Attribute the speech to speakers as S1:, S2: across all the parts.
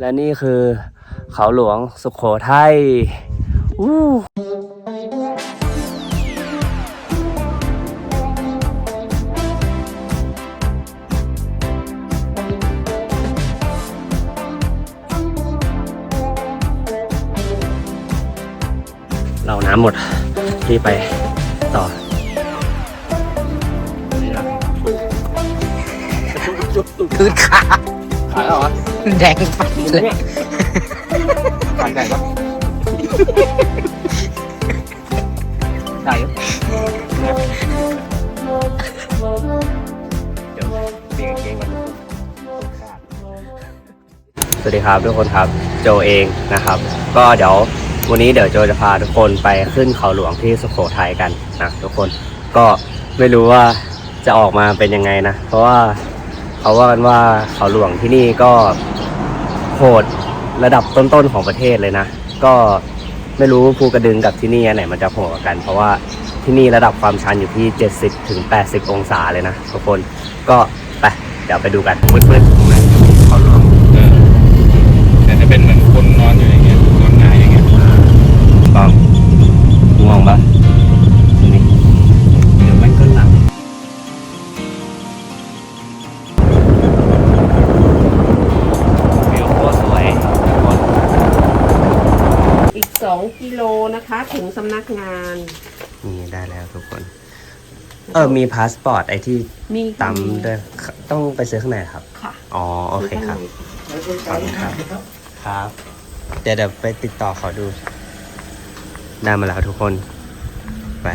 S1: และนี่คือเขาหลวงสุขโขทัยอู้เราน้ำหมดที่ไปต่อ
S2: คืนขา
S1: ขายเหรอ
S2: แดงปัดเลย
S1: ขายไก่ปะไก่เดี๋ยวเปลี่ยนกางเกงก่อนสวัสดีครับทุกคนครับโจเองนะครับ ก็เดี๋ยววันนี้เดี๋ยวโจจะพาทุกคนไปขึ้นเขาหลวงที่สุโขทัยกันนะทุกคนก็ไม่รู้ว่าจะออกมาเป็นยังไงนะ เพราะว่า เขาว่ากันว่าเขาหลวงที่นี่ก็โหดระดับต้นๆของประเทศเลยนะ ก็ไม่รู้ภูกระดึงกับที่นี่อันไหนมันจะโหดกัน เพราะว่าที่นี่ระดับความชันอยู่ที่ 70ถึง80 องศาเลยนะทุกคนก็ไปเดี๋ยวไปดูกันมืดๆ
S3: ถึงสำนักงาน
S1: นี่ได้แล้วทุกคน เออมีพาสปอร์ตไอที่
S3: มี
S1: ตำด้วยต้องไปซื้อข้างในครับ
S3: ค่ะ
S1: อ๋อโอเคครับ ขอบคุณครับ ครับ เดี๋ยวเดี๋ยวไปติดต่อเขาดู ได้มาแล้วทุกคน ไป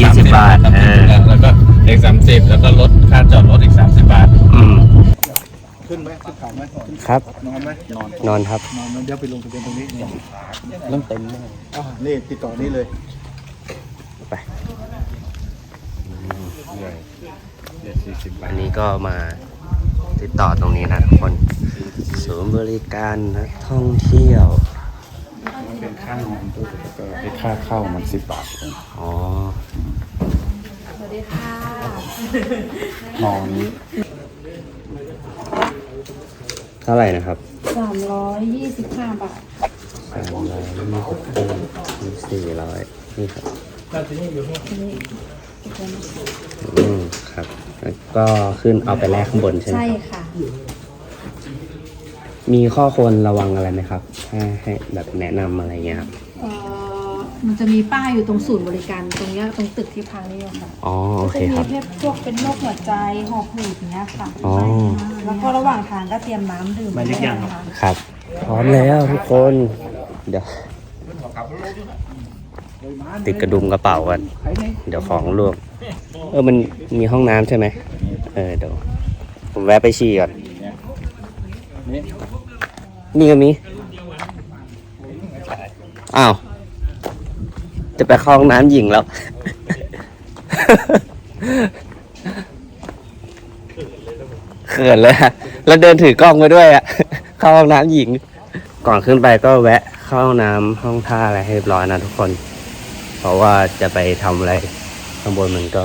S4: ยี่สิบบาท
S1: เออ
S4: แล้วก็เด็กสามสิบแล้วก็ลดค่าจอดรถอีกสามสิบบาท
S1: อืม
S5: ขึ้นไหมขึ้นเขาไหม
S1: ครับ
S5: นอนไหมนอน
S1: นอนครับ
S5: นอนแล้วเดี๋ยวไปลงทะเบียนตรงนี้เนี่ย
S1: เริ่มเต็มเลย
S5: อ่านี่ติดต่อนี่เลย
S1: ไป
S4: เด็กสี่สิบบา
S1: อั
S4: ท
S1: นนี้ก็มาติดต่อตรงนี้นะทุกคนศูนย์บริการนักท่องเที่ยว
S4: เป็นค่านอนด้วยแล้วก็ไอ้ค่าเข้ามันสิบบาท
S1: อ๋อ
S4: นอน
S1: เท่าไหร่นะครับ
S6: สามร้อยยี่สิบห้าบาท
S1: สามร้อยยี่สิบห้าสี่ร้อยนี่ครับอืมครับแล้วก็ขึ้นเอาไปแลกข้างบนใช่ไหม
S6: ใช่
S1: ครับ
S6: ค่ะ
S1: มีข้อควรระวังอะไรไหมครับ ถ้าให้แบบแนะนำอะไรเงี้ยครับ
S6: เอ่อ มันจะมีป้ายอยู่ตรงศูนย์บริการตรงเนี้ยตรงตึกที่พังนี่ค่ะ
S1: อ๋อโอเค
S6: จะมี
S1: ครับ
S6: แค่พวกเป็นโรคหัวใจหอบหืดเนี้ยค่ะ
S1: อ๋อ
S6: แล้วก็ระหว่างทางก็เตรียมน้ำดื่มด้วยนะคะ
S1: ครับ พร้อมแล้วทุกคน เดี๋ยว ติดกระดุมกระเป๋ากัน เดี๋ยวของรวมเออมันมีห้องน้ำใช่ไหมเออเดี๋ยว ผมแวะไปฉี่ก่อน นี่ก็มี อ้าว จะไปเข้าห้องน้ำหญิงแล้ว เขินเลยอะแล้วเดินถือกล้องไปด้วยอะเข้าห้องน้ำหญิง ก่อนขึ้นไปก็แวะเข้าห้องน้ำห้องท่าอะไรให้เรียบร้อยนะทุกคน เพราะว่าจะไปทำอะไรข้างบนมันก็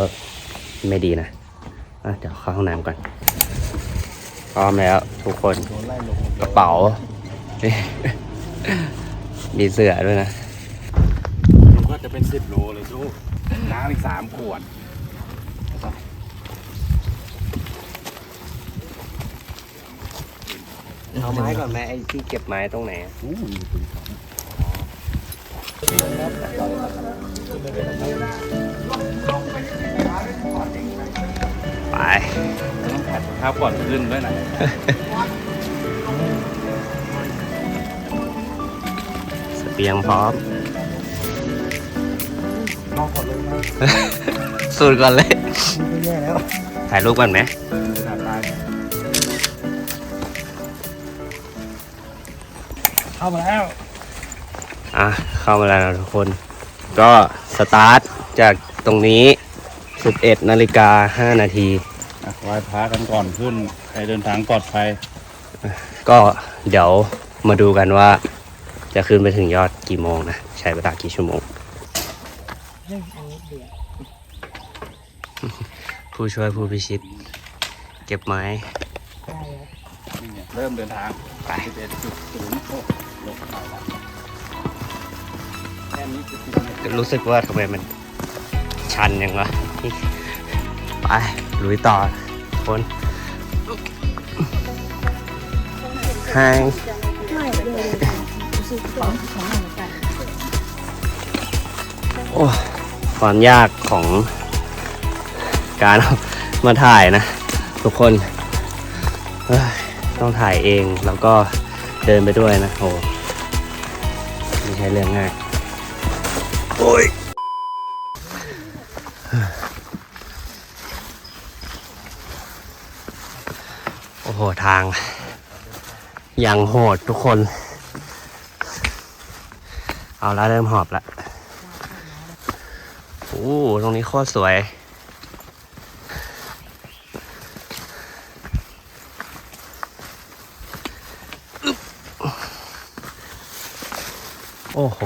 S1: ไม่ดีนะอะเดี๋ยวเข้าห้องน้ำก่อน พร้อมแล้วทุกคนกระเป๋ามีเสื้อด้วยนะ
S4: ก็จะเป็นสิบโลเลยจูน้ำอีกสามขวด
S1: เอาไม้ก่อนไหมไอ้ที่เก็บไม้ตรงไหนอะไป
S4: ต้องผัดข้าวก่อนขึ้นด้วยนะ
S1: สเปียงพร้อม สูตรก่อนเลย
S5: ไม่แย่แล้ว
S1: ถ่ายรูปก่อนไหม
S4: เข้ามาแล้ว
S1: อะ เข้ามาแล้วนะทุกคน ก็สตาร์ทจากตรงนี้ 11นาฬิกา5นาที
S4: อะไหว้พระกันก่อนขึ้นใครเดินทางปลอดภัย
S1: ก็เดี๋ยวมาดูกันว่า จะขึ้นไปถึงยอดกี่โมงนะ ใช้เวลากี่ชั่วโมง ผู้ช่วยผู้พิชิต เก็บไม้
S4: นี่ไงเริ่มเดินทาง
S1: ไป
S4: สิบเอ็ดจุดศูนย์หกลงไปแล้วแค่นี้คือสิบเอ็ด
S1: รู้สึกว่าทำไมมันชันยังวะไปลุยต่อคนไฮโอ้ความยากของ การเอามาถ่ายนะ ทุกคนต้องถ่ายเองแล้วก็เดินไปด้วยนะโอ้ไม่ใช่เรื่องง่าย โอ้ยโอ้โห ทางยังโหดทุกคน เอาละเริ่มหอบละโอ้ตรงนี้โคตรสวย โอ้โห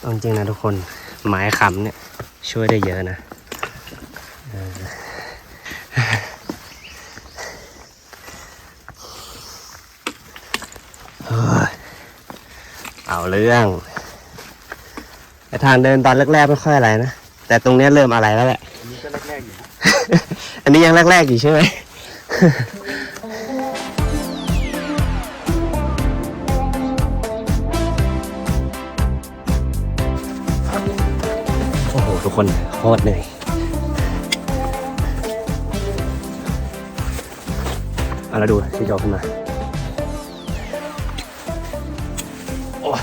S1: เอาจริงนะทุกคน ไม้ค้ำเนี่ย ช่วยได้เยอะนะเอาเรื่อง ทางเดินตอนแรกๆไม่ค่อยอะไรนะ แต่ตรงนี้เริ่มอะไรแล้วแหละ
S4: อันนี้ก็แรกๆอยู่นะ
S1: อันนี้ยังแรกๆอยู่ใช่ไหม โอ้โห ทุกคนโคตรเหนื่อยเอาล้วดูที่โจขึ้นมา โอ้ย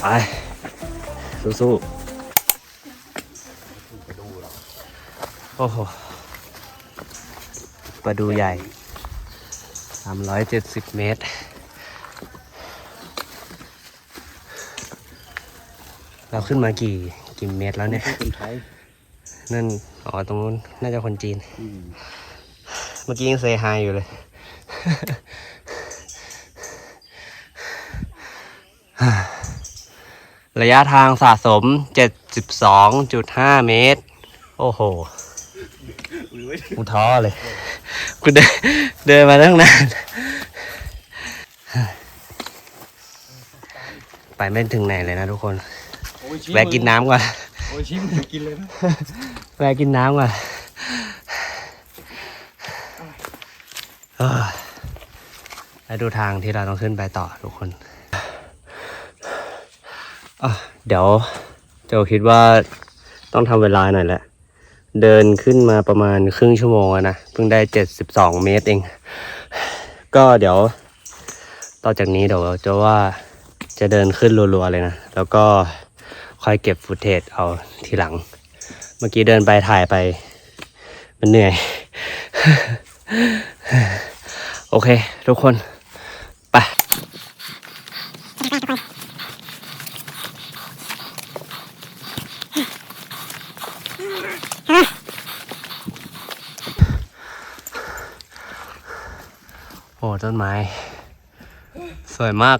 S1: ไป สู้ๆโอ้โหปลาดูใหญ่ 370 เมตร เราขึ้นมากี่กี่เมตรแล้วเนี่ย
S4: คนไทย
S1: นั่น อ๋อ ตรงนู้น น่าจะคนจีน เมื่อกี้ยังเซฮายอยู่เลย ระยะทางสะสม 72.5 เมตร โอ้โห กูท้อเลย กูเดินเดินมาตั้งนาน ไปไม่ถึงไหนเลยนะทุกคน
S4: โอ้ยชิม
S1: แวะกินน้ำก่อน
S4: โอ้ยชิมกินเลยนะ
S1: แวะกินน้ำก่อนเอ้ยแล้วดูทางที่เราต้องขึ้นไปต่อทุกคนอะ เดี๋ยวโจคิดว่าต้องทำเวลาหน่อยแหละ เดินขึ้นมาประมาณครึ่งชั่วโมงนะ เพิ่งได้เจ็ดสิบสองเมตรเอง ก็เดี๋ยว ต่อจากนี้เดี๋ยวโจว่าจะเดินขึ้นรัวๆเลยนะ แล้วก็ค่อยเก็บฟุตเทจเอาทีหลัง เมื่อกี้เดินไปถ่ายไป มันเหนื่อย โอเค ทุกคน โอ้ต้นไม้ สวยมาก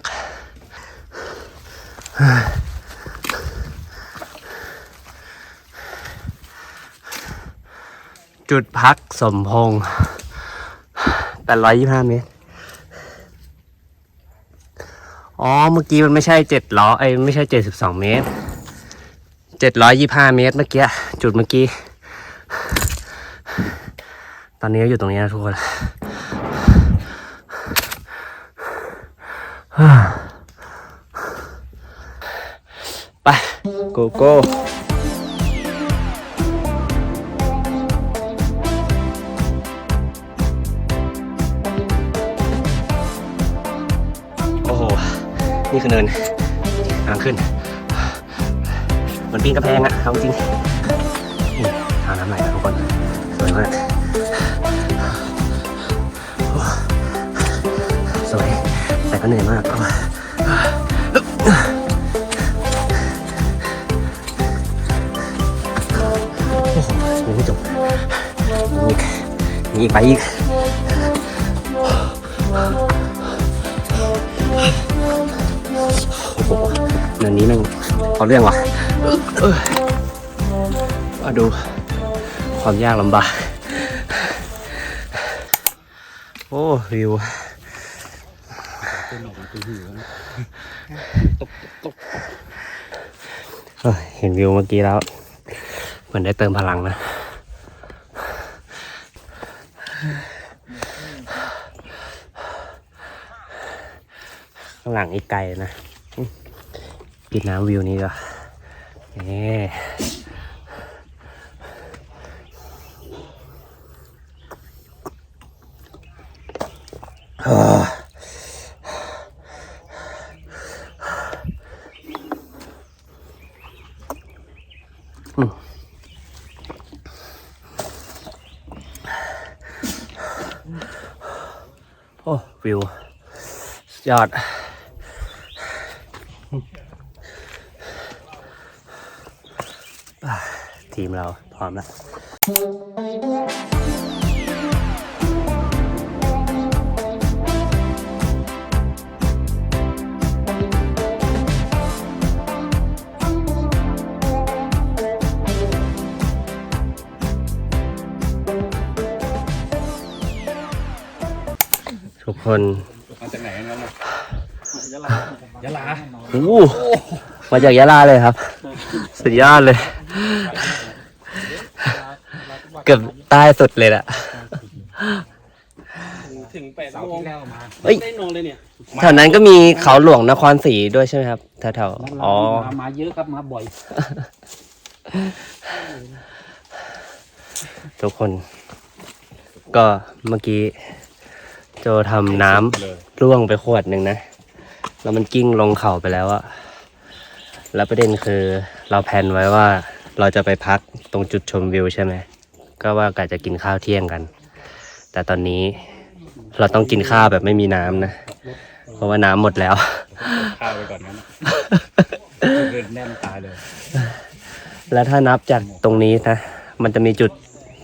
S1: จุดพักสมพงษ์แปดร้อยยี่ห้าเมตร อ๋อ เมื่อกี้มันไม่ใช่เจ็ดล้อไอ้ไม่ใช่เจ็ดสิบสองเมตรเจ็ดร้อยยี่ห้าเมตรเมื่อกี้ จุดเมื่อกี้ ตอนนี้อยู่ตรงนี้นะทุกคน ไป โกโก้โอ้โห นี่คือเนินทางขึ้นเหมือนปีนกระแพงอะเอาจริงนี่ทางน้ำไหลนะทุกคน สวยมากสวย แต่ก็เหนื่อยมาก อีกไปอีกโอ้โหเดี๋ยวนี้แมันเอาเรื่องว่ะมาดูความยากลำบาก โอ้วิวเห็นวิวเมื่อกี้แล้ว เหมือนได้เติมพลังนะางหลังอีกไกลนะอืมกินน้ำวิวนี้ก็นี่อ่โอ้ วิว สุดยอด ทีมเราพร้อมแล้วทุกคน
S4: มาจากไหนกันครับเนี่ยยะลายะลา
S1: โอ้โหมาจากยะลาเลยครับ สุดยอดเลย เกือบใต้สุดเลยอะ
S4: ถึงแปดโมงแล้วมา
S1: เอ้ย
S4: ได้นอนเลยเนี่ย
S1: แถวนั้นก็มีเขาหลวงนครศรีด้วยใช่ไหมครับแถวๆอ๋อ
S2: มามาเยอะครับมาบ่อย
S1: ทุกคน ก็เมื่อกี้ โจทำน้ำ
S4: เลย
S1: ร่วงไปขวดหนึ่งนะ แล้วมันกิ้งลงเขาไปแล้วอะแล้วประเด็นคือเราแพลนไว้ว่าเราจะไปพักตรงจุดชมวิวใช่ไหม ก็ว่ากะจะกินข้าวเที่ยงกัน แต่ตอนนี้เราต้องกินข้าวแบบไม่มีน้ำนะ เพราะว่าน้ำหมดแล้ว
S4: ข้าวไปก่อนนั้นเดินแน่นตายเลย
S1: แล้วถ้านับจากตรงนี้นะ มันจะมีจุด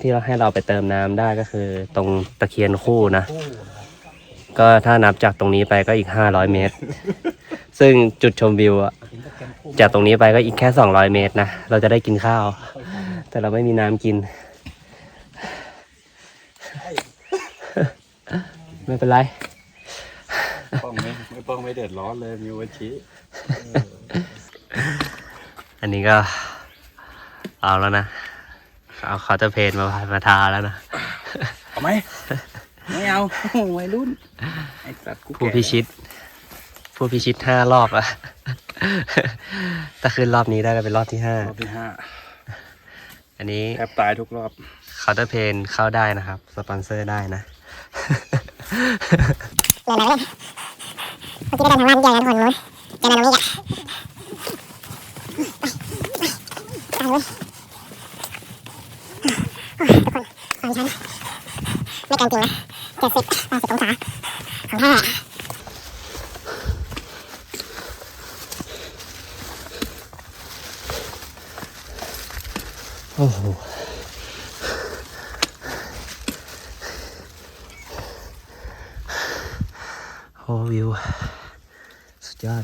S1: ที่เราให้เราไปเติมน้ำได้ก็คือ ตรงตะเคียนคู่นะ ก็ถ้านับจากตรงนี้ไปก็อีกห้าร้อยเมตร ซึ่งจุดชมวิวอะจากตรงนี้ไปก็อีกแค่สองร้อยเมตรนะ เราจะได้กินข้าว แต่เราไม่มีน้ำกิน ไม่เป็นไร
S4: ป้องไม่ไม่ป้องไม่เดือดร้อนเลยมีวัชิ
S1: อันนี้ก็ เอาแล้วนะ เอาเขาจะเพนมามาทาแล้วนะ
S4: เอาไหมไม่เอาวัยรุ่นไอ้สัตว์กู
S1: ผู้
S4: แก่
S1: พิชิต ผู้พิชิตห้ารอบอะ ถ้าขึ้นรอบนี้ได้ก็เป็นรอบที่ห้าร
S4: อบที่ห้า
S1: อันนี้
S4: แทบตายทุกรอบ
S1: เคาน์เตอร์เพนเข้าได้นะครับ สปอนเซอร์ได้นะ
S7: เมื่อกี้ได้เดินทางบ้านเจอกันทุกคนนู้นเจอกันตรงนี้อะไปไปเลยทุกคนของฉันไม่เกันจริงนะเจ็ดสิบแปดสิบองศาของแท้
S1: โอ้โห อ้วิว สุดยอด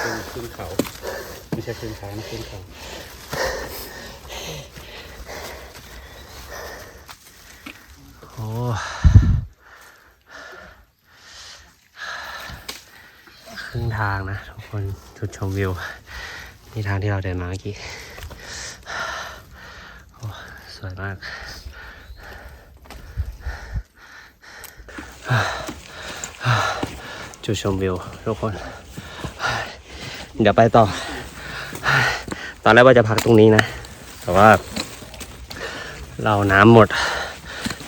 S4: ขึ้นขึ้นเขา ไม่ใช่ขึ้นเขานะขึ้นเขา
S1: โอ้ครึ่งทางนะทุกคนจุดชมวิว นี่ทางที่เราเดินมาเมื่อกี้ โอ้ สวยมาก จุดชมวิวทุกคน เดี๋ยวไปต่อ ตอนแรกว่าจะพักตรงนี้นะ แต่ว่า เราน้ำหมด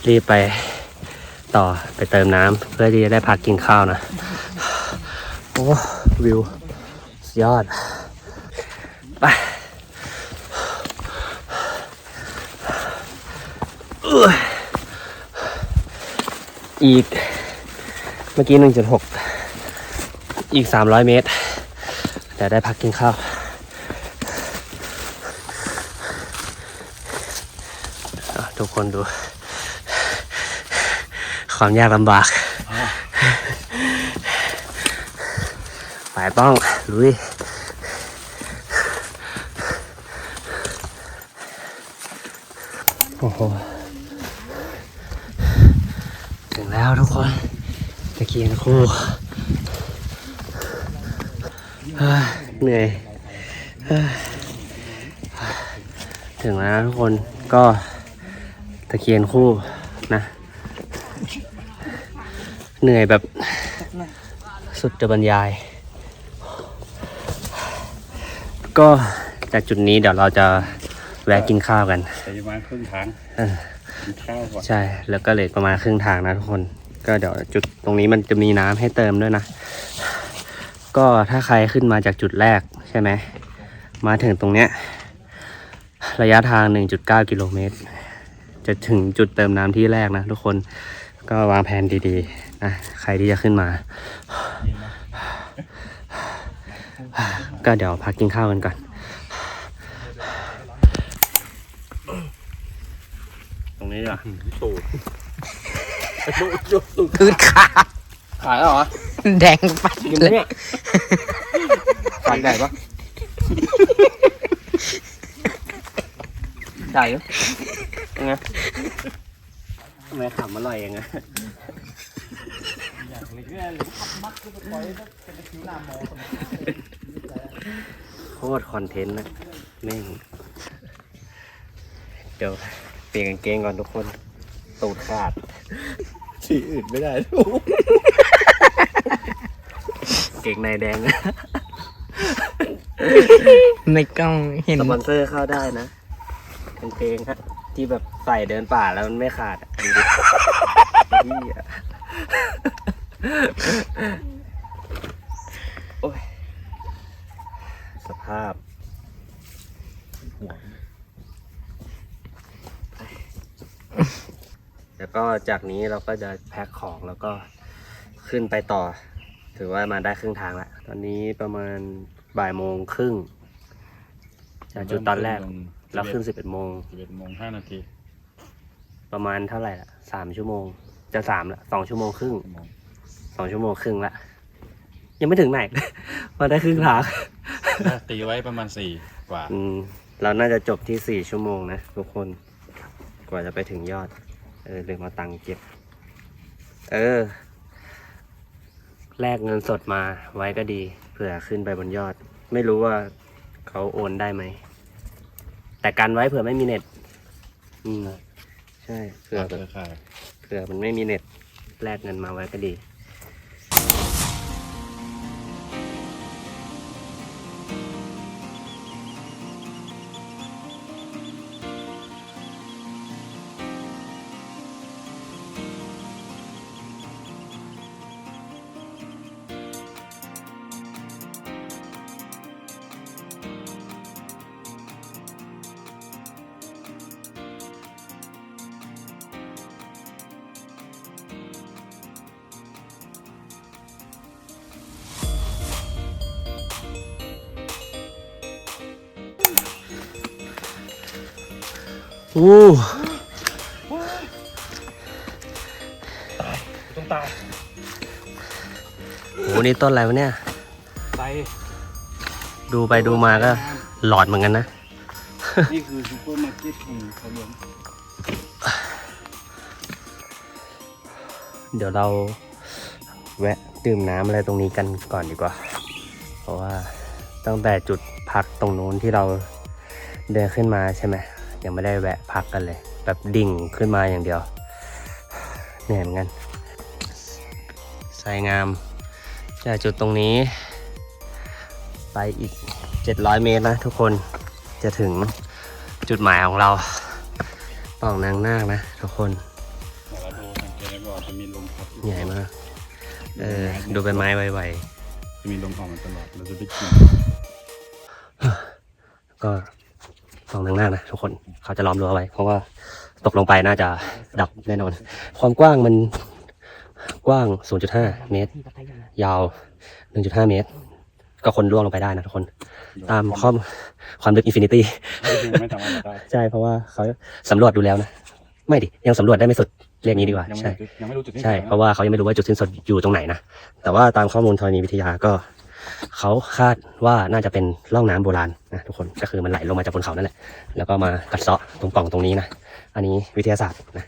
S1: รีบไปต่อไปเติมน้ำเพื่อที่จะได้พักกินข้าวนะ โอ้วิวยอด ไปอีก เมื่อกี้หนึ่งจุดหก อีก 300 เมตร เดี๋ยวได้พักกินข้าว ทุกคนดู ความยากลำบาก ไปป้องลุยโอ้โหถึงแล้วทุกคนตะเกียงคู่ เฮ้ยเหนื่อยเฮ้ยถึงแล้วนะทุกคนก็ตะเคียนคู่นะ เหนื่อยแบบสุดจะบรรยาย ก็จากจุดนี้เดี๋ยวเราจะแวะกินข้าวกัน
S4: แต่ประมาณครึ่งทาง
S1: เออ
S4: กินข้าวก่อน
S1: ใช่ แล้วก็เลทประมาณครึ่งทางนะทุกคน ก็เดี๋ยวจุดตรงนี้มันจะมีน้ำให้เติมด้วยนะ ก็ถ้าใครขึ้นมาจากจุดแรกใช่ไหม มาถึงตรงเนี้ย ระยะทาง 1.9 กิโลเมตร จะถึงจุดเติมน้ำที่แรกนะทุกคนก็วางแผนดีๆนะใครที่จะขึ้นมา ก็เดี๋ยวพักกินข้าวกันก่อน ตรงนี้ดีกว่า
S4: ตูดตูดตูดตูด
S2: คืด ขา
S4: ขายแล้วเหรอ
S2: แดงปัดเลย
S1: ฝากได้ปะได้อยู่ยังไงทำไมขำอร่อยยังไงโคตรคอนเทนต์นะแม่งเดี๋ยวเปลี่ยนกางเกงก่อนทุกคน ตูดขาด
S5: สีอื่นไม่ได้ทุก
S1: เกงในแดง
S2: ในกล้องเห็น
S1: สปอนเซอร์เข้าได้นะกางเกงฮะที่แบบใส่เดินป่าแล้วมันไม่ขาดอะดูดิเหี้ยโอ้ยสภาพแล้วก็จากนี้เราก็จะแพ็คของแล้วก็ขึ้นไปต่อ ถือว่ามาได้ครึ่งทางแล้วตอนนี้ประมาณบ่ายโมงครึ่งจากจุดตอนแรกเราขึ้นสิบเอ็ดโมง
S4: สิบเอ็ดโมงห้านาที
S1: ประมาณเท่าไหร่ละสามชั่วโมง จะสามละสองชั่วโมงครึ่ง
S4: ชั่วโมง
S1: สองชั่วโมงครึ่งละยังไม่ถึงไหน มาได้ครึ่งทาง
S4: ถ้าตีไว้ประมาณสี่กว่า
S1: อืมเราน่าจะจบที่สี่ชั่วโมงนะทุกคน กว่าจะไปถึงยอด เออลืมเอาตังค์เก็บ เออ แลกเงินสดมาไว้ก็ดีเผื่อขึ้นไปบนยอด ไม่รู้ว่าเขาโอนได้ไหม แต่กันไว้เผื่อไม่มีเน็ต อืมใช่เผื่อ
S4: เครือข่าย
S1: เผื่อมันไม่มีเน็ตแลกเงินมาไว้ก็ดี อู้
S4: ต้องตาย
S1: โหนี่ต้นอะไรวะเนี่ย
S4: ไป
S1: ดูไปดูมาก็หลอดเหมือนกันนะ
S4: นี่คือซูเปอร์มาร์เก็ตของเขาเลี้ยง
S1: เดี๋ยวเราแวะดื่มน้ำอะไรตรงนี้กันก่อนดีกว่า เพราะว่าตั้งแต่จุดพักตรงนู้นที่เราเดินขึ้นมาใช่ไหม ยังไม่ได้แวะพักกันเลย แบบดิ่งขึ้นมาอย่างเดียวเหนื่อยเหมือนกันสายงาม จากจุดตรงนี้ ไปอีก 700 เมตรนะทุกคนจะถึงจุดหมายของเราป่องนางนาคนะทุกคน
S4: แต่เราดูสังเกตได้ว่าจะมีลมพัดอยู่
S1: ใหญ่มาก เออ ดูใบไม้ไว
S4: จะมีลมผ่านมาตลอด เราจะได้กลิน
S1: ๆก็ มองทางหน้านะทุกคนเขาจะล้อมรั้วไว้ เพราะว่าตกลงไปน่าจะดับแน่นอน ความกว้างมันกว้าง 0.5 เมตร ยาว 1.5 เมตร ก็คนล่วงลงไปได้นะทุกคน ตามข้อมความลึกอินฟินิตี้
S4: ไม่สามารถจะได้
S1: ใช่ เพราะว่าเขาสำรวจดูแล้วนะ ไม่ดิ ยังสำรวจได้ไม่สุด เรียกงี้ดีกว่า
S4: ยังไม่
S1: ใช่
S4: รู้จุดยังไม่รู้จุดที่
S1: ใช่
S4: ไหนน
S1: เพราะว่าเขายังไม่รู้ว่าจุดสิ้นสุดอยู่ตรงไหนนะ แต่ว่าตามข้อมูลธรณีวิทยาก็ เขาคาดว่าน่าจะเป็นร่องน้ำโบราณนะทุกคนก็คือมันไหลลงมาจากบนเขานั่นแหละ แล้วก็มากัดเซาะตรงปล่องตรงนี้นะอันนี้วิทยาศาสตร์นะ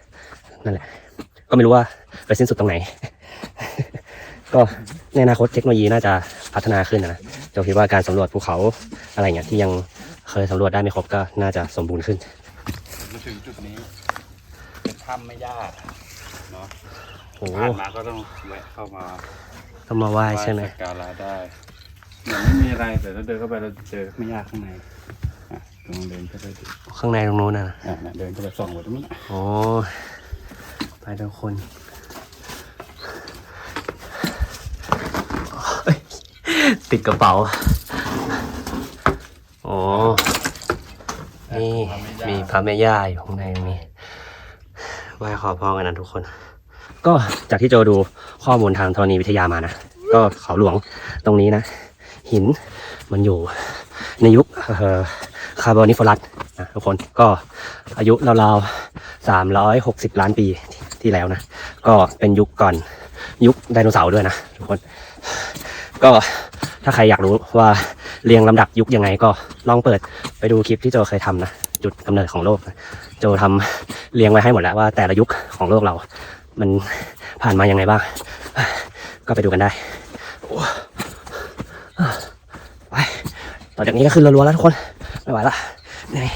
S1: นั่นแหละ ก็ไม่รู้ว่าไปสิ้นสุดตรงไหน ก็ในอนาคตเทคโนโลยีน่าจะพัฒนาขึ้นนะโจคิดว่าการสำรวจภูเขาอะไรเงี้ยที่ยังเคยสำรวจได้ไม่ครบก็น่าจะสมบูรณ์ขึ้น
S4: มาถึงจุดนี้เป็นถ้ำไม่ยากเนาะ
S1: โอ้โห
S4: ผ่านมาก็ต้องแวะเข้ามา
S1: ต้องมาไหว้ใช่ไหม
S4: สักการะได้เห มือนไม่มีอะไรแต่ถ้าเดินเข้าไปเราเจอไม่ยากข้างในอะลองเดินเข้าไปดู
S1: ข้างในตรงนู้นนะ
S4: อะน่ะเดินเข้าไปส่องไว้ตรงนี้
S1: โอ้ไปทุกคนเฮ้ยติดกระเป๋าโอ้นี่มีพระแม่ย่าอยู่ข้างในตรงนี้ไหว้ขอพรกันนะทุกคน ก็จากที่โจดูข้อมูลทางธรณีวิทยามานะ ก็เขาหลวงตรงนี้นะ หินมันอยู่ในยุคคาร์บอนิฟอรัสนะทุกคนก็อายุราวๆสามร้อยหกสิบล้านปีที่แล้วนะ ก็เป็นยุคก่อนยุคไดโนเสาร์ด้วยนะทุกคน ก็ถ้าใครอยากรู้ว่าเรียงลำดับยุคยังไงก็ลองเปิดไปดูคลิปที่โจเคยทำนะจุดกำเนิดของโลกนะโจทำเรียงไว้ให้หมดแล้วว่าแต่ละยุคของโลกเรา มันผ่านมายังไงบ้าง ก็ไปดูกันได้โอ้ไปต่อ จากนี้ก็ขึ้นรัวๆแล้วทุกคน ไม่ไหวละเหนื่อย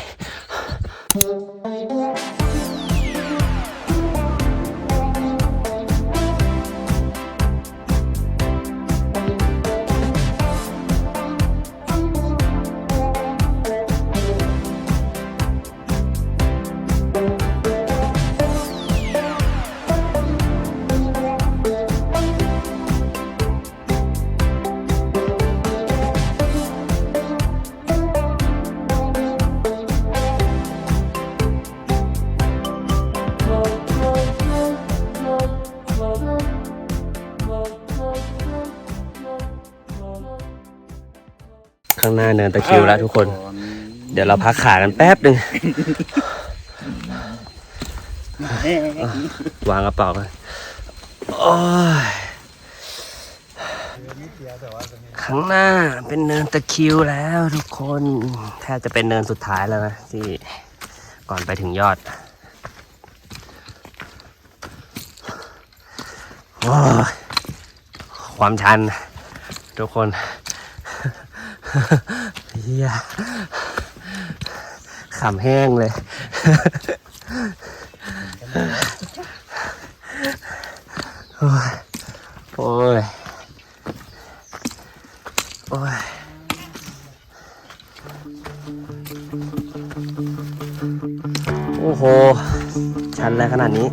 S1: ข้างหน้าเนินตะคริวแล้วทุกคน เดี๋ยวเราพักขากันแป๊บหนึ่งวางกระเป๋ากันโอ้ยข้างหน้าเป็นเนินตะคิวแล้วทุกคนแทบจะเป็นเนินสุดท้ายแล้วนะที่ก่อนไปถึงยอดความชัน ทุกคน เฮียขำแห้งเลย โอ้ย โอ้ย โอ้ยโอ้โห ชันอะไรขนาดนี้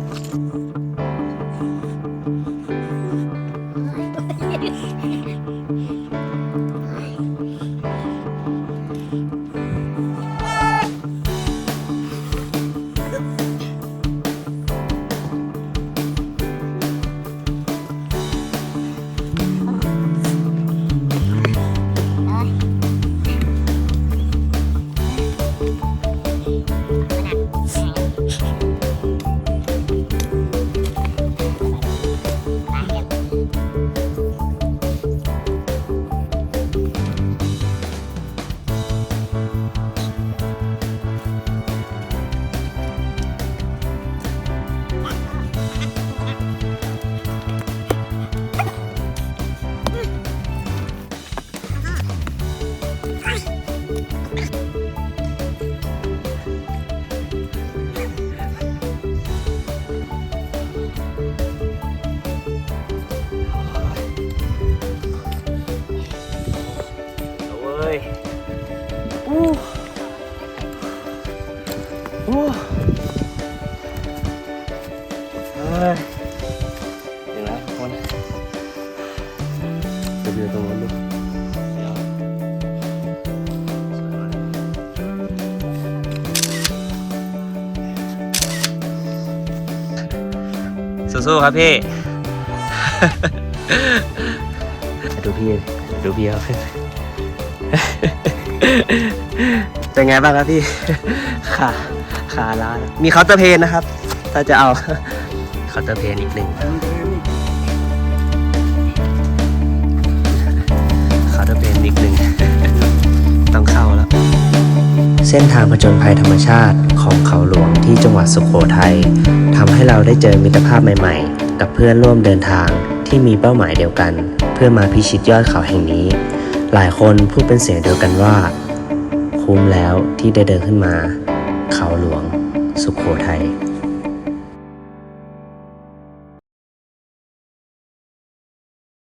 S1: สู้ๆครับพี่ ดูพี่ดูพี่เขาขึ้นเป็นไงบ้างครับพี่ขาขาล้าแล้วมีเคาน์เตอร์เพนนะครับ ถ้าจะเอาเคาน์เตอร์เพนอีกหนึ่ง เส้นทางผจญภัยธรรมชาติของเขาหลวงที่จังหวัดสุโขทัยทำให้เราได้เจอมิตรภาพใหม่ๆ กับเพื่อนร่วมเดินทางที่มีเป้าหมายเดียวกัน เพื่อมาพิชิตยอดเขาแห่งนี้ หลายคนพูดเป็นเสียงเดียวกันว่า คุ้มแล้วที่ได้เดินขึ้นมา เขาหลวง สุโขทัย